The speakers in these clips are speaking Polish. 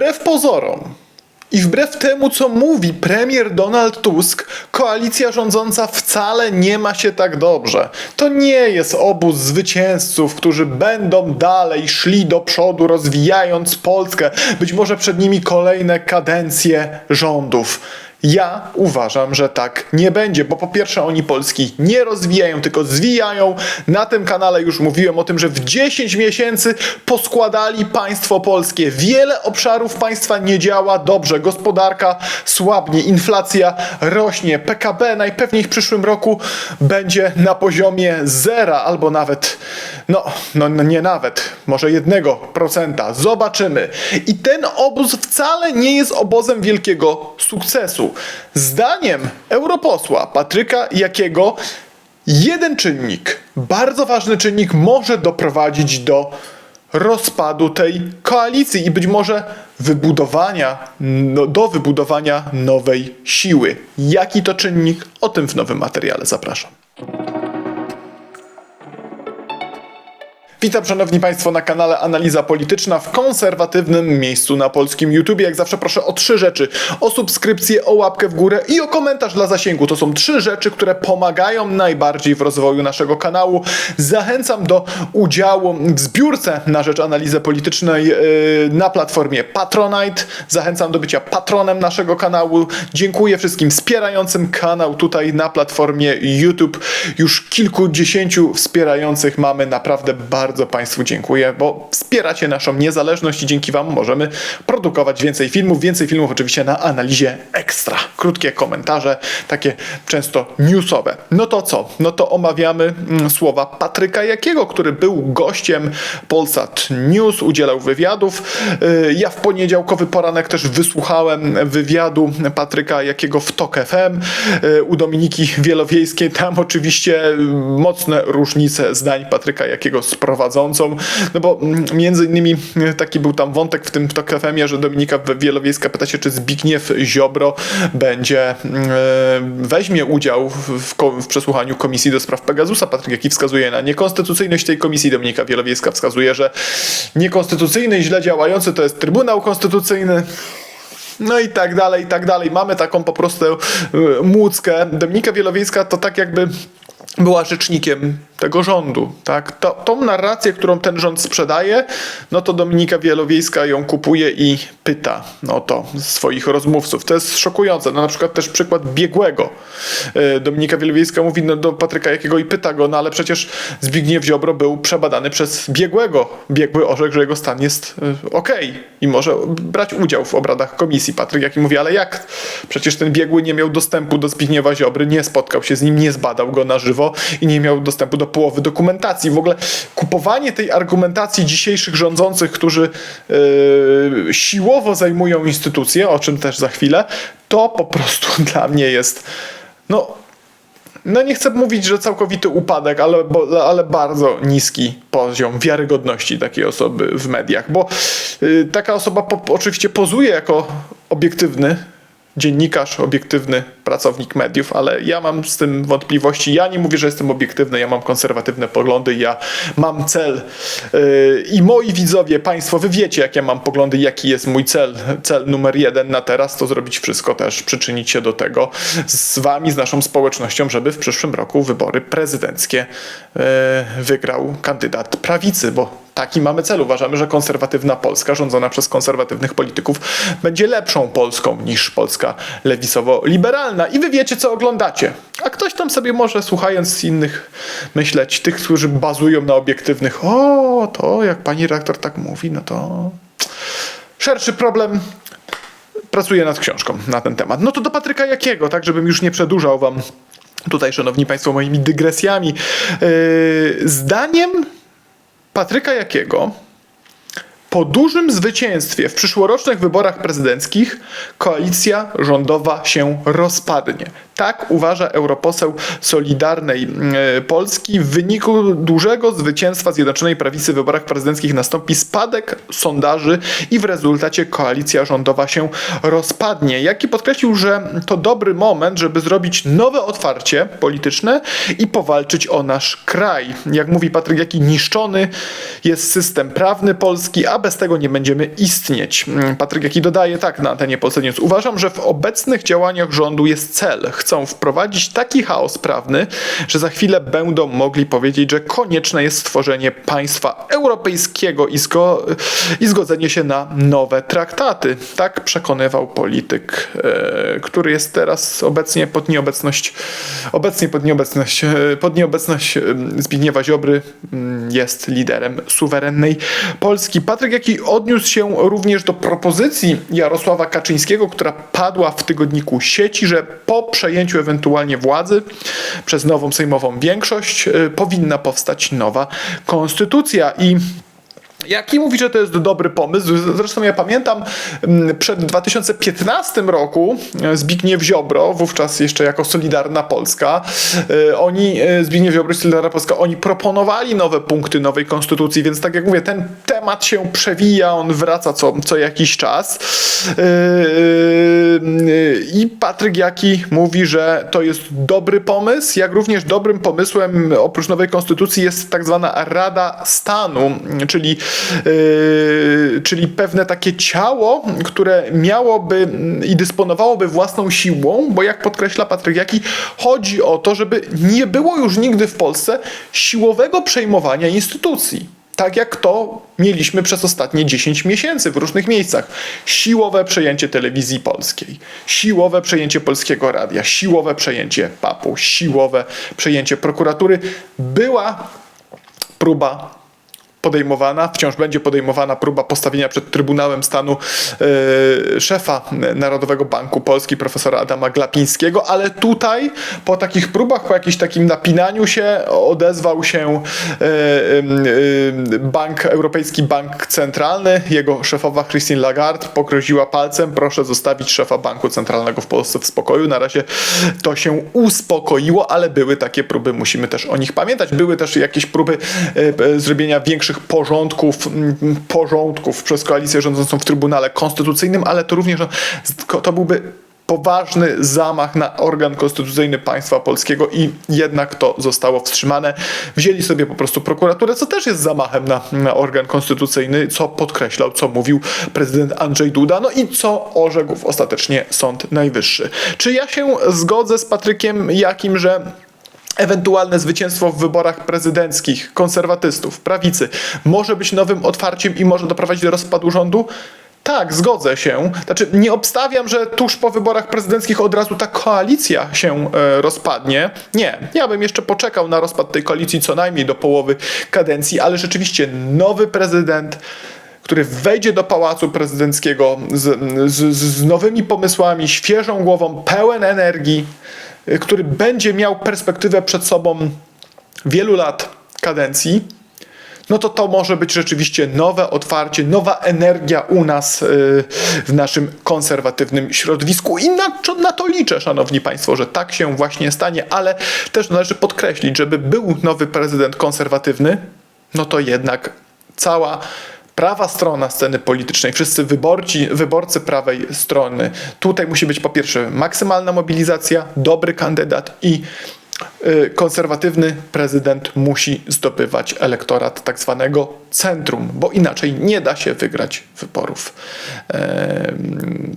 Wbrew pozorom i wbrew temu, co mówi premier Donald Tusk, koalicja rządząca wcale nie ma się tak dobrze. To nie jest obóz zwycięzców, którzy będą dalej szli do przodu, rozwijając Polskę. Być może przed nimi kolejne kadencje rządów. Ja uważam, że tak nie będzie, bo po pierwsze oni Polski nie rozwijają, tylko zwijają. Na tym kanale już mówiłem o tym, że w 10 miesięcy poskładali państwo polskie. Wiele obszarów państwa nie działa dobrze. Gospodarka słabnie, inflacja rośnie, PKB najpewniej w przyszłym roku będzie na poziomie zera albo nawet, no, no no nie nawet, może 1%. Zobaczymy. I ten obóz wcale nie jest obozem wielkiego sukcesu. Zdaniem europosła Patryka Jakiego jeden czynnik, bardzo ważny czynnik może doprowadzić do rozpadu tej koalicji i być może wybudowania, no, do wybudowania nowej siły. Jaki to czynnik? O tym w nowym materiale zapraszam. Witam szanowni państwo na kanale Analiza Polityczna w konserwatywnym miejscu na polskim YouTube. Jak zawsze proszę o trzy rzeczy. O subskrypcję, o łapkę w górę i o komentarz dla zasięgu. To są trzy rzeczy, które pomagają najbardziej w rozwoju naszego kanału. Zachęcam do udziału w zbiórce na rzecz analizy politycznej yy, na platformie Patronite. Zachęcam do bycia patronem naszego kanału. Dziękuję wszystkim wspierającym kanał tutaj na platformie YouTube. Już kilkudziesięciu wspierających mamy naprawdę bardzo bardzo Państwu dziękuję, bo wspieracie naszą niezależność i dzięki Wam możemy produkować więcej filmów. Więcej filmów oczywiście na analizie ekstra. Krótkie komentarze, takie często newsowe. No to co? No to omawiamy mm, słowa Patryka Jakiego, który był gościem Polsat News, udzielał wywiadów. Yy, Ja w poniedziałkowy poranek też wysłuchałem wywiadu Patryka Jakiego w TOK FM yy, u Dominiki Wielowiejskiej. Tam oczywiście mocne różnice zdań Patryka Jakiego z prowadzącą, no bo mm, między innymi e, taki był tam wątek w tym TOK FM-ie, że Dominika Wielowiejska pyta się, czy Zbigniew Ziobro będzie, mm, e, weźmie udział w, w, przesłuchaniu Komisji do Spraw Pegasusa. Patryk Jaki wskazuje na niekonstytucyjność tej komisji, Dominika Wielowiejska wskazuje, że niekonstytucyjny i źle działający to jest Trybunał Konstytucyjny. No i tak dalej, i tak dalej. Mamy taką po prostu y, młódzkę. Dominika Wielowiejska to tak jakby była rzecznikiem tego rządu, tak? To, tą narrację, którą ten rząd sprzedaje, no to Dominika Wielowiejska ją kupuje i pyta, no to swoich rozmówców. To jest szokujące. No na przykład też przykład biegłego. Y, Dominika Wielowiejska mówi no, do Patryka Jakiego i pyta go, no ale przecież Zbigniew Ziobro był przebadany przez biegłego. Biegły orzekł, że jego stan jest y, okej i może brać udział w obradach komisji. Patryk Jaki mówi, ale jak? Przecież ten biegły nie miał dostępu do Zbigniewa Ziobry, nie spotkał się z nim, nie zbadał go na żywo i nie miał dostępu do połowy dokumentacji. W ogóle kupowanie tej argumentacji dzisiejszych rządzących, którzy yy, siłowo zajmują instytucje, o czym też za chwilę, to po prostu dla mnie jest no no nie chcę mówić, że całkowity upadek, ale, bo, ale bardzo niski poziom wiarygodności takiej osoby w mediach, bo y, taka osoba po, oczywiście pozuje jako obiektywny dziennikarz, obiektywny pracownik mediów, ale ja mam z tym wątpliwości. Ja nie mówię, że jestem obiektywny, ja mam konserwatywne poglądy, ja mam cel yy, i moi widzowie, państwo, wy wiecie, jakie mam poglądy, jaki jest mój cel. Cel numer jeden na teraz to zrobić wszystko też, przyczynić się do tego z wami, z naszą społecznością, żeby w przyszłym roku wybory prezydenckie yy, wygrał kandydat prawicy, bo Taki mamy cel. Uważamy, że konserwatywna Polska, rządzona przez konserwatywnych polityków, będzie lepszą Polską niż Polska lewicowo-liberalna. I wy wiecie, co oglądacie. A ktoś tam sobie może, słuchając innych, myśleć, tych, którzy bazują na obiektywnych, o, to jak pani redaktor tak mówi, no to szerszy problem. Pracuję nad książką na ten temat. No to do Patryka Jakiego, tak, żebym już nie przedłużał wam tutaj, szanowni państwo, moimi dygresjami. Yy, zdaniem Patryka Jakiego po dużym zwycięstwie w przyszłorocznych wyborach prezydenckich koalicja rządowa się rozpadnie. Tak uważa europoseł Solidarnej e, Polski. W wyniku dużego zwycięstwa Zjednoczonej Prawicy w wyborach prezydenckich nastąpi spadek sondaży i w rezultacie koalicja rządowa się rozpadnie. Jaki podkreślił, że to dobry moment, żeby zrobić nowe otwarcie polityczne i powalczyć o nasz kraj. Jak mówi Patryk Jaki, niszczony jest system prawny polski, a bez tego nie będziemy istnieć. Mm, Patryk Jaki dodaje tak na antenie Polsat News. Uważam, że w obecnych działaniach rządu jest cel. Chcą wprowadzić taki chaos prawny, że za chwilę będą mogli powiedzieć, że konieczne jest stworzenie państwa europejskiego i, zgo i zgodzenie się na nowe traktaty. Tak przekonywał polityk, e, który jest teraz obecnie pod nieobecność, obecnie pod nieobecność, e, pod nieobecność e, Zbigniewa Ziobry mm, jest liderem suwerennej Polski. Patryk Jaki odniósł się również do propozycji Jarosława Kaczyńskiego, która padła w tygodniku sieci, że po przejęciu ewentualnie władzy przez nową sejmową większość e, powinna powstać nowa konstytucja. I Jaki mówi, że to jest dobry pomysł. Zresztą ja pamiętam mm, przed 2015 roku e, Zbigniew Ziobro, wówczas jeszcze jako Solidarna Polska, e, oni, e, Zbigniew Ziobro i Solidarna Polska, oni proponowali nowe punkty nowej konstytucji, więc tak jak mówię, ten temat się przewija, on wraca co, co jakiś czas. I Patryk Jaki mówi, że to jest dobry pomysł, jak również dobrym pomysłem oprócz nowej konstytucji jest tak zwana Rada Stanu, czyli czyli pewne takie ciało, które miałoby i dysponowałoby własną siłą, bo jak podkreśla Patryk Jaki, chodzi o to, żeby nie było już nigdy w Polsce siłowego przejmowania instytucji. Tak jak to mieliśmy przez ostatnie 10 miesięcy w różnych miejscach. Siłowe przejęcie telewizji polskiej, siłowe przejęcie polskiego radia, siłowe przejęcie papu, siłowe przejęcie prokuratury. Była próba podejmowana, wciąż będzie podejmowana próba postawienia przed Trybunałem Stanu e, szefa Narodowego Banku Polski, profesora Adama Glapińskiego, ale tutaj po takich próbach, po jakimś takim napinaniu się odezwał się e, e, Bank, Europejski Bank Centralny, jego szefowa Christine Lagarde pogroziła palcem, proszę zostawić szefa Banku Centralnego w Polsce w spokoju. Na razie to się uspokoiło, ale były takie próby, musimy też o nich pamiętać. Były też jakieś próby zrobienia większych porządków, porządków przez koalicję rządzącą w Trybunale Konstytucyjnym, ale to również no, to byłby poważny zamach na organ konstytucyjny państwa polskiego i jednak to zostało wstrzymane. Wzięli sobie po prostu prokuraturę, co też jest zamachem na, na organ konstytucyjny, co podkreślał, co mówił prezydent Andrzej Duda, no i co orzekł ostatecznie Sąd Najwyższy. Czy ja się zgodzę z Patrykiem Jakim, że ewentualne zwycięstwo w wyborach prezydenckich konserwatystów, prawicy może być nowym otwarciem i może doprowadzić do rozpadu rządu? Tak, zgodzę się. Znaczy, nie obstawiam, że tuż po wyborach prezydenckich od razu ta koalicja się e, rozpadnie. Nie, ja bym jeszcze poczekał na rozpad tej koalicji co najmniej do połowy kadencji, ale rzeczywiście nowy prezydent który wejdzie do pałacu prezydenckiego z, z, z nowymi pomysłami, świeżą głową, pełen energii, który będzie miał perspektywę przed sobą wielu lat kadencji, no to to może być rzeczywiście nowe otwarcie, nowa energia u nas y, w naszym konserwatywnym środowisku. I na, na to liczę, szanowni państwo, że tak się właśnie stanie, ale też należy podkreślić, żeby był nowy prezydent konserwatywny, no to jednak cała prawa strona sceny politycznej, wszyscy wyborci, wyborcy prawej strony. Tutaj musi być po pierwsze maksymalna mobilizacja, dobry kandydat i y, konserwatywny prezydent musi zdobywać elektorat tak zwanego centrum, bo inaczej nie da się wygrać wyborów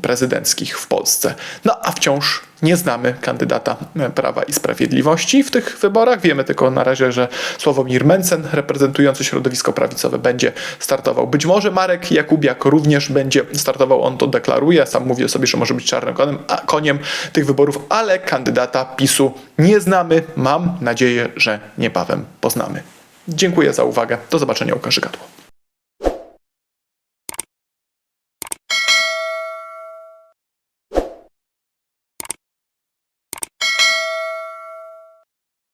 prezydenckich w Polsce. No a wciąż nie znamy kandydata Prawa i Sprawiedliwości w tych wyborach. Wiemy tylko na razie, że Sławomir Mencen, reprezentujący środowisko prawicowe, będzie startował. Być może Marek Jakubiak również będzie startował, on to deklaruje. Sam mówi o sobie, że może być czarnym koniem, tych wyborów, ale kandydata PiSu nie znamy. Mam nadzieję, że niebawem poznamy. Dziękuję za uwagę. Do zobaczenia u Gadło.